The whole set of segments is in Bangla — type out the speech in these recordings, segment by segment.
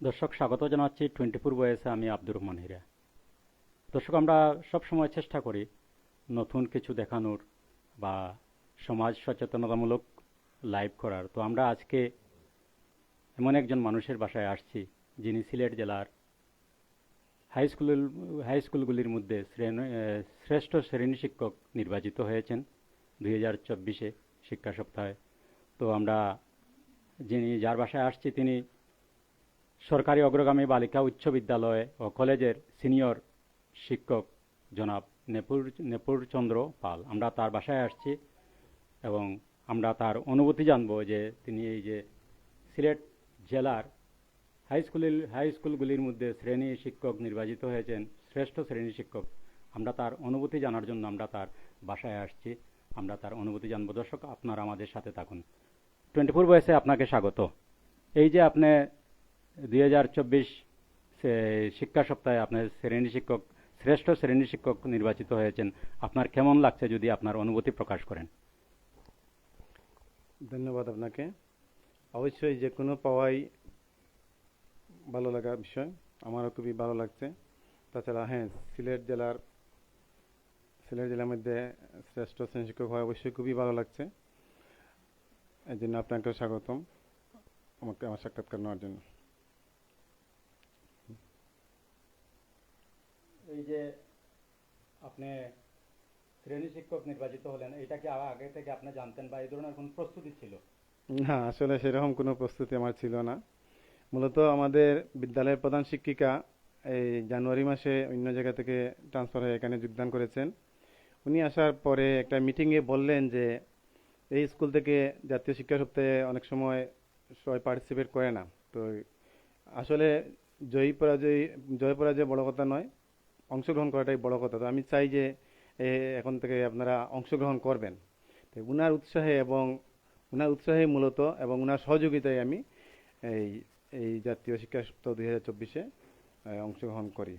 দর্শক, স্বাগত জানাচ্ছি টোয়েন্টি ফোর বয়েসে আমি আব্দুর রহমান হীরা। দর্শক, আমরা সব সময় চেষ্টা করি নতুন কিছু দেখানোর বা সমাজ সচেতনতামূলক লাইভ করার। তো আমরা আজকে এমন একজন মানুষের বাসায় আসছি যিনি সিলেট জেলার হাই স্কুল হাই স্কুলগুলির মধ্যে শ্রেষ্ঠ শ্রেণি শিক্ষক নির্বাচিত হয়েছেন দুই হাজার চব্বিশে শিক্ষা সপ্তাহে। তো আমরা যিনি যার বাসায় আসছি তিনি সরকারি অগ্রগামী বালিকা উচ্চ বিদ্যালয় ও কলেজের সিনিয়র শিক্ষক জনাব নেপুর নেপুর চন্দ্র পাল। আমরা তার বাসায় আসছি এবং আমরা তার অনুভূতি জানব যে তিনি এই যে সিলেট জেলার হাই স্কুলের, হাই স্কুলগুলির মধ্যে শ্রেণি শিক্ষক নির্বাচিত হয়েছেন, শ্রেষ্ঠ শ্রেণি শিক্ষক। আমরা তার অনুভূতি জানার জন্য আমরা তার বাসায় আসছি। আমরা তার অনুভূতি জানব। দর্শক, আপনারা আমাদের সাথে থাকুন। টোয়েন্টি ফোর বয়সে আপনাকে স্বাগত। এই যে আপনি দুই হাজার চব্বিশ শিক্ষা সপ্তাহে আপনার শ্রেণি শিক্ষক, শ্রেষ্ঠ শ্রেণি শিক্ষক নির্বাচিত হয়েছেন। আপনার কেমন লাগছে যদি আপনার অনুভূতি প্রকাশ করেন? ধন্যবাদ আপনাকে। অবশ্যই যে কোনো পাওয়াই ভালো লাগার বিষয়। আমারও খুবই ভালো লাগছে। তাছাড়া হ্যাঁ সিলেট জেলার সিলেট জেলার মধ্যে শ্রেষ্ঠ শ্রেণি শিক্ষক হওয়া অবশ্যই খুবই ভালো লাগছে। এই জন্য আপনাকে স্বাগতম। আমাকে আমার সাক্ষাৎকার নেওয়ার জন্য। এই যে আপনি শ্রেণি শিক্ষক নির্বাচিত হলেন এটা কি আগে থেকে আপনি জানতেন বা এই ধরনের কোন প্রস্তুতি ছিল? না, আসলে সেরকম কোনো প্রস্তুতি আমার ছিল না। মূলত আমাদের বিদ্যালয়ের প্রধান শিক্ষিকা এই জানুয়ারি মাসে অন্য জায়গা থেকে ট্রান্সফার হয়ে এখানে যোগদান করেছেন। উনি আসার পরে একটা মিটিংয়ে বললেন যে, এই স্কুল থেকে জাতীয় শিক্ষা সপ্তাহে অনেক সময় সবাই পার্টিসিপেট করে না। তো আসলে জয়ী পরাজয় জয় পরাজয় বড় কথা নয়। অংশগ্রহণ করাটাই বড় কথা। তো আমি চাই যে এখন থেকে আপনারা অংশগ্রহণ করবেন। তো উনার উৎসাহে এবং উনার উৎসাহে মূলত এবং উনার সহযোগিতায় আমি এই এই জাতীয় শিক্ষা সপ্তাহ দুই হাজার চব্বিশে অংশগ্রহণ করি।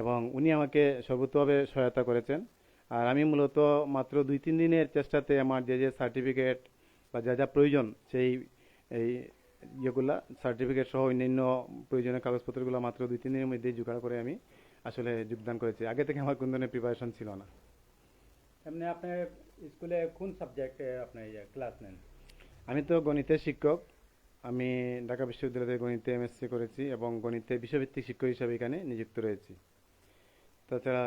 এবং উনি আমাকে সর্বতভাবে সহায়তা করেছেন। আর আমি মূলত মাত্র দুই, তিন দিনের চেষ্টাতে আমার যে যে সার্টিফিকেট বা যা যা প্রয়োজন সেই, এই ইয়েগুলা, সার্টিফিকেট সহ অন্যান্য প্রয়োজনীয় কাগজপত্রগুলো মাত্র দুই, তিন দিনের মধ্যেই জোগাড় করে আমি আসলে যোগদান করেছি। আগে থেকে আমার কোন ধরনের প্রিপারেশন ছিল না। এমনি আপনি স্কুলে কোন সাবজেক্টে আপনি ক্লাস নেন? আমি তো গণিতের শিক্ষক। আমি ঢাকা বিশ্ববিদ্যালয় থেকে গণিতে এমএসসি করেছি এবং গণিতে বিশ্বভিত্তিক শিক্ষক হিসাবে এখানে নিযুক্ত রয়েছি। তাছাড়া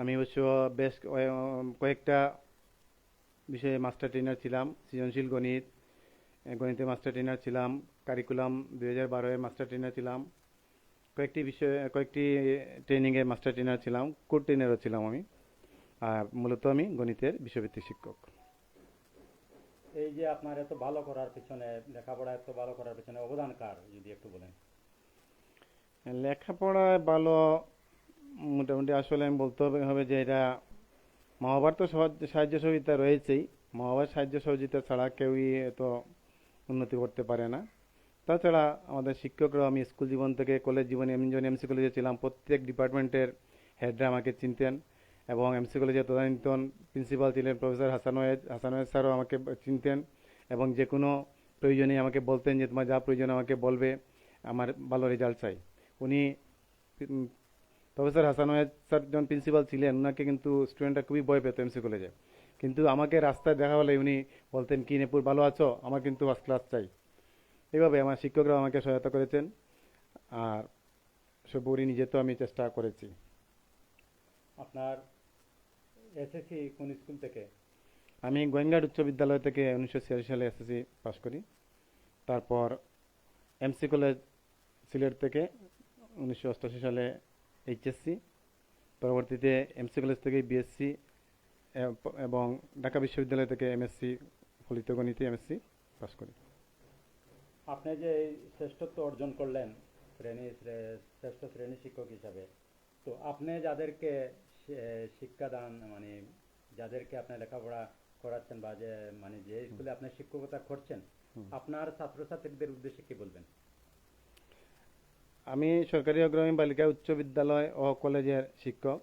আমি অবশ্য বেশ কয়েকটা বিষয়ে মাস্টার ট্রেনার ছিলাম। সৃজনশীল গণিত গণিতে মাস্টার ট্রেনার ছিলাম। কারিকুলাম দুই হাজার বারোয় মাস্টার ট্রেনার ছিলাম। কয়েকটি বিষয়ে কয়েকটি ট্রেনিংয়ে মাস্টার ট্রেনার ছিলাম কোর ট্রেনারও ছিলাম আমি। আর মূলত আমি গণিতের বিষয়ভিত্তিক শিক্ষক। এই যে আপনার এত ভালো করার পিছনে লেখাপড়া এত ভালো করার পিছনে অবদান কার যদি একটু বলেন? লেখাপড়ায় ভালো মোটামুটি আসলে আমি বলতে হবে যে এটা মা বাবার তো সহজ- সাহায্য সহযোগিতা রয়েছেই। মা বাবার সাহায্য সহযোগিতা ছাড়া কেউই এত উন্নতি করতে পারে না। তাছাড়া আমাদের শিক্ষকরা আমি স্কুল জীবন থেকে কলেজ জীবনে এমনি যখন এমসি কলেজে ছিলাম, প্রত্যেক ডিপার্টমেন্টের হেডরা আমাকে চিনতেন এবং এমসি কলেজে তদানীতন প্রিন্সিপাল ছিলেন প্রফেসর হাসান ওয়েদ হাসান ওয়েদ স্যারও আমাকে চিনতেন এবং যে কোনো প্রয়োজনে আমাকে বলতেন যে, তোমার যা প্রয়োজন আমাকে বলবে, আমার ভালো রেজাল্ট চাই। উনি প্রফেসর হাসান ওয়াহেদ স্যার যখন প্রিন্সিপাল ছিলেন ওনাকে কিন্তু স্টুডেন্টরা খুবই ভয় পেত এমসি কলেজে কিন্তু আমাকে রাস্তায় দেখা হলে উনি বলতেন, কি নেপুর ভালো আছো? আমার কিন্তু ফার্স্ট ক্লাস চাই। এইভাবে আমার শিক্ষকরা আমাকে সহায়তা করেছেন। আর সর্বোপরি নিজে তো আমি চেষ্টা করেছি। আপনার এসএসসি কোন স্কুল থেকে? আমি গোয়েঙ্গাড উচ্চ বিদ্যালয় থেকে উনিশশো ছিয়াশি সালে এসএসসি পাশ করি। তারপর এমসি কলেজ সিলেট থেকে উনিশশো অষ্টাশি সালে এইচএসসি পরবর্তীতে এমসি কলেজ থেকে বিএসসি এবং ঢাকা বিশ্ববিদ্যালয় থেকে এমএসসি ফলিত গণিতে এমএসসি পাশ করি। আপনি যে এই শ্রেষ্ঠত্ব অর্জন করলেন শ্রেণি শ্রেষ্ঠ শ্রেণি শিক্ষক হিসাবে তো আপনি যাদেরকে শিক্ষাদান মানে যাদেরকে আপনি লেখাপড়া করাচ্ছেন বা যে মানে যে স্কুলে আপনি শিক্ষকতা করছেন আপনার ছাত্রছাত্রীদের উদ্দেশ্যে কি বলবেন? আমি সরকারি অগ্রমী বালিকা উচ্চ বিদ্যালয় ও কলেজের শিক্ষক।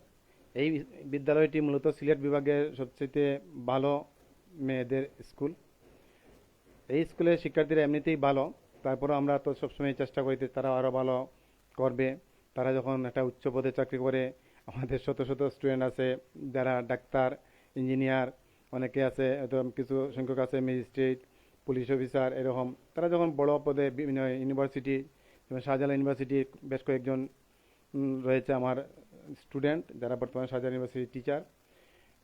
এই বিদ্যালয়টি মূলত সিলেট বিভাগের সবচেয়ে ভালো মেয়েদের স্কুল। এই স্কুলের শিক্ষার্থীরা এমনিতেই ভালো। তারপরে আমরা তো সবসময় চেষ্টা করি তারা আরও ভালো করবে। তারা যখন একটা উচ্চ পদে চাকরি করে, আমাদের শত শত স্টুডেন্ট আছে, যারা ডাক্তার ইঞ্জিনিয়ার অনেকে আছে, হয়তো কিছু সংখ্যক আছে ম্যাজিস্ট্রেট পুলিশ অফিসার এরকম। তারা যখন বড় পদে বিভিন্ন ইউনিভার্সিটি যেমন শাহজালাল ইউনিভার্সিটির বেশ কয়েকজন রয়েছে আমার স্টুডেন্ট যারা বর্তমানে শাহজালাল ইউনিভার্সিটির টিচার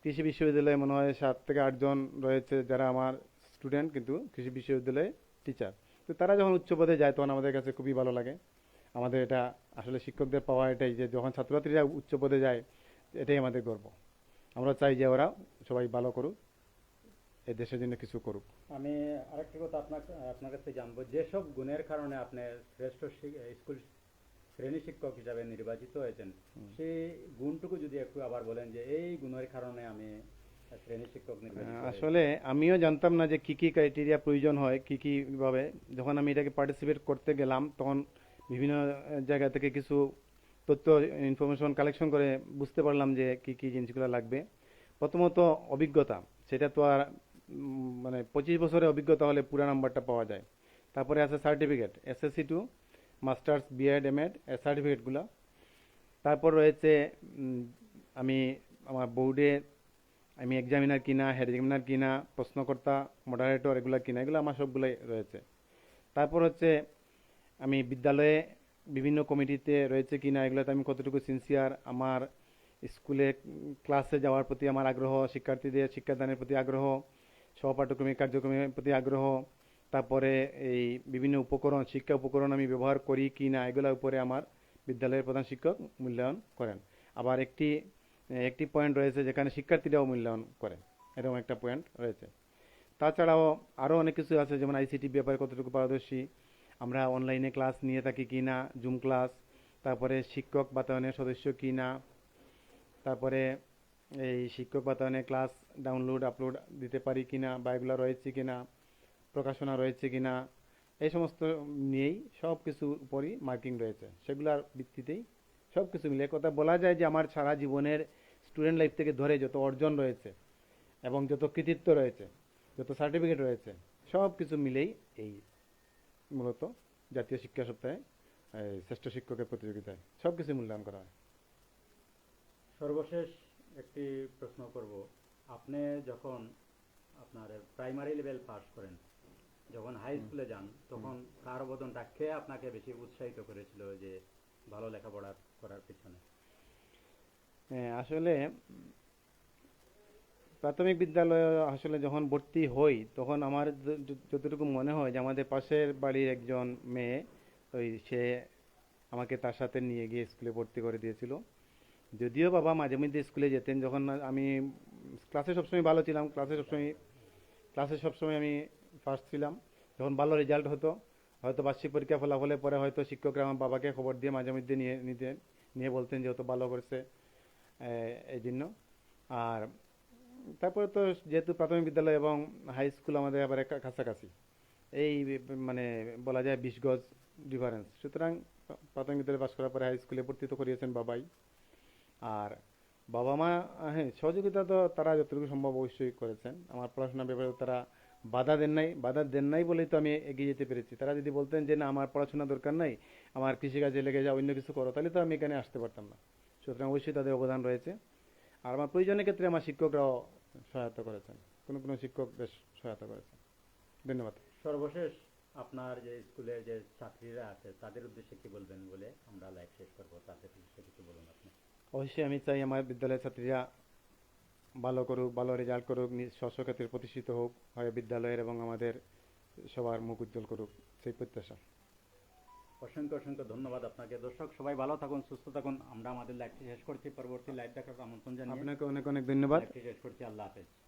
কৃষি বিশ্ববিদ্যালয়ে মনে হয় সাত থেকে আটজন রয়েছে যারা আমার স্টুডেন্ট কিন্তু কৃষি বিশ্ববিদ্যালয়ে টিচার তো তারা যখন উচ্চ পদে যায় তখন আমাদের কাছে খুবই ভালো লাগে। আমাদের এটা আসলে শিক্ষকদের পাওয়া এটাই যে যখন ছাত্রছাত্রীরা উচ্চ পদে যায় এটাই আমাদের গর্ব। আমরা চাই যে ওরা সবাই ভালো করুক এই দেশের জন্য কিছু করুক। আমি আরেকটি কথা আপনার আপনার কাছে জানব। যেসব গুণের কারণে আপনি শ্রেষ্ঠ স্কুল শ্রেণি শিক্ষক হিসাবে নির্বাচিত হয়েছেন সেই গুণটুকু যদি একটু আবার বলেন যে এই গুণের কারণে আমি আসলে আমিও জানতাম না যে কি কি ক্রাইটেরিয়া প্রয়োজন হয় কি কি ভাবে। যখন আমি এটাকে পার্টিসিপেট করতে গেলাম তখন বিভিন্ন জায়গা থেকে কিছু তথ্য ইনফরমেশন কালেকশন করে বুঝতে পারলাম যে কি কি জিনিসগুলো লাগবে। প্রথমত অভিজ্ঞতা সেটা তো আর মানে পঁচিশ বছরের অভিজ্ঞতা হলে পুরো নাম্বারটা পাওয়া যায়। তারপরে আছে certificate SSC to masters BEd MEd সার্টিফিকেটগুলো তারপর রয়েছে আমি আমার বোর্ডে আমি এক্সামিনার কিনা হেড এক্সামিনার কিনা, প্রশ্নকর্তা মডারেটর এগুলো কিনা, এগুলো আমার সবগুলোই রয়েছে। তারপর হচ্ছে আমি বিদ্যালয়ে বিভিন্ন কমিটিতে রয়েছে কিনা, এগুলোতে আমি কতটুকু সিনসিয়ার আমার স্কুলে ক্লাসে যাওয়ার প্রতি আমার আগ্রহ, শিক্ষার্থীদের শিক্ষাদানের প্রতি আগ্রহ সহপাঠক্রমিক কার্যক্রমের প্রতি আগ্রহ, তারপরে এই বিভিন্ন উপকরণ, শিক্ষা উপকরণ আমি ব্যবহার করি কি না এগুলোর উপরে আমার বিদ্যালয়ের প্রধান শিক্ষক মূল্যায়ন করেন। আবার একটি একটি পয়েন্ট রয়েছে যেখানে শিক্ষার্থীরাও মূল্যায়ন করে এরকম একটা পয়েন্ট রয়েছে। তাছাড়াও আরও অনেক কিছু আছে, যেমন আইসিটি ব্যাপারে কতটুকু পারদর্শী, আমরা অনলাইনে ক্লাস নিয়ে থাকি কি না জুম ক্লাস তারপরে শিক্ষক বাতায়নের সদস্য কি না তারপরে এই শিক্ষক বাতায়নে ক্লাস ডাউনলোড আপলোড দিতে পারি কিনা বা এগুলো রয়েছে কি না প্রকাশনা রয়েছে কি না এই সমস্ত নিয়েই সব কিছুর উপরই মার্কিং রয়েছে, সেগুলোর ভিত্তিতেই সব কিছু মিলে কথা বলা যায় যে আমার সারা জীবনের স্টুডেন্ট লাইফ থেকে ধরে যত অর্জন রয়েছে এবং যত কৃতিত্ব রয়েছে যত সার্টিফিকেট রয়েছে সব কিছু মিলেই এই মূলত জাতীয় শিক্ষা সপ্তাহে শ্রেষ্ঠ শিক্ষকের প্রতিযোগিতায় সব কিছু মূল্যায়ন করা হয়। সর্বশেষ একটি প্রশ্ন করব। আপনি যখন আপনার প্রাইমারি লেভেল পাস করেন যখন হাই স্কুলে যান তখন কার অবদানটা কে আপনাকে বেশি উৎসাহিত করেছিল যে ভালো লেখাপড়া করার পিছনে। হ্যাঁ, আসলে প্রাথমিক বিদ্যালয়ে আসলে যখন ভর্তি হই তখন আমার যতটুকু মনে হয় যে আমাদের পাশের বাড়ির একজন মেয়ে ওই সে আমাকে তার সাথে নিয়ে গিয়ে স্কুলে ভর্তি করে দিয়েছিল। যদিও বাবা মাঝে মধ্যে স্কুলে যেতেন যখন আমি ক্লাসে সবসময় ভালো ছিলাম ক্লাসে সবসময় ক্লাসে সবসময় আমি ফার্স্ট ছিলাম। যখন ভালো রেজাল্ট হতো হয়তো বার্ষিক পরীক্ষা ফলাফলের পরে হয়তো শিক্ষকরা আমার বাবাকে খবর দিয়ে মাঝে মধ্যে নিয়ে নিতেন নিয়ে বলতেন যে অত ভালো করছে এই জন্য আর তারপরে তো যেহেতু প্রাথমিক বিদ্যালয় এবং হাই স্কুল আমাদের আবার কাছাকাছি, এই মানে বলা যায় বিশ গজ ডিফারেন্স সুতরাং প্রাথমিক বিদ্যালয় পাশ করার পরে হাই স্কুলে ভর্তি তো করিয়েছেন বাবাই। আর বাবা মা হ্যাঁ সহযোগিতা তো তারা যতটুকু সম্ভব অবশ্যই করেছেন। আমার পড়াশোনার ব্যাপারে তারা বাধা দেন নাই বাধা দেন নাই বলেই তো আমি এগিয়ে যেতে পেরেছি। তারা যদি বলতেন যে না আমার পড়াশোনা দরকার নাই আমার কৃষিকাজে লেগে যাও অন্য কিছু করো তাহলে তো আমি এখানে আসতে পারতাম না। সুতরাং অবশ্যই তাদের অবদান রয়েছে। আর আমার প্রয়োজনের ক্ষেত্রে আমার শিক্ষকরাও সহায়তা করেছেন। কোনো কোনো শিক্ষক বেশ সহায়তা করেছেন। ধন্যবাদ। সর্বশেষ আপনার যে স্কুলের যে ছাত্রীরা আছে তাদের উদ্দেশ্যে কি বলবেন বলে আমরা লাইভ শেষ করব? তাদের উদ্দেশ্যে কিছু বলুন আপনি। অবশ্যই আমি চাই আমার বিদ্যালয়ের ছাত্রীরা ভালো করুক ভালো রেজাল্ট করুক নিজ স্বস্ব ক্ষেত্রে প্রতিষ্ঠিত হোক হয় বিদ্যালয়ের এবং আমাদের সবার মুখ উজ্জ্বল করুক। সেই প্রত্যাশা। অসংখ্য অসংখ্য ধন্যবাদ আপনাকে। দর্শক সবাই ভালো থাকুন সুস্থ থাকুন। আমরা আমাদের লাইভটি শেষ করছি। পরবর্তী লাইভ দেখার আমন্ত্রণ জানাই আপনাকে অনেক অনেক ধন্যবাদ। শেষ করছি। আল্লাহ হাফেজ।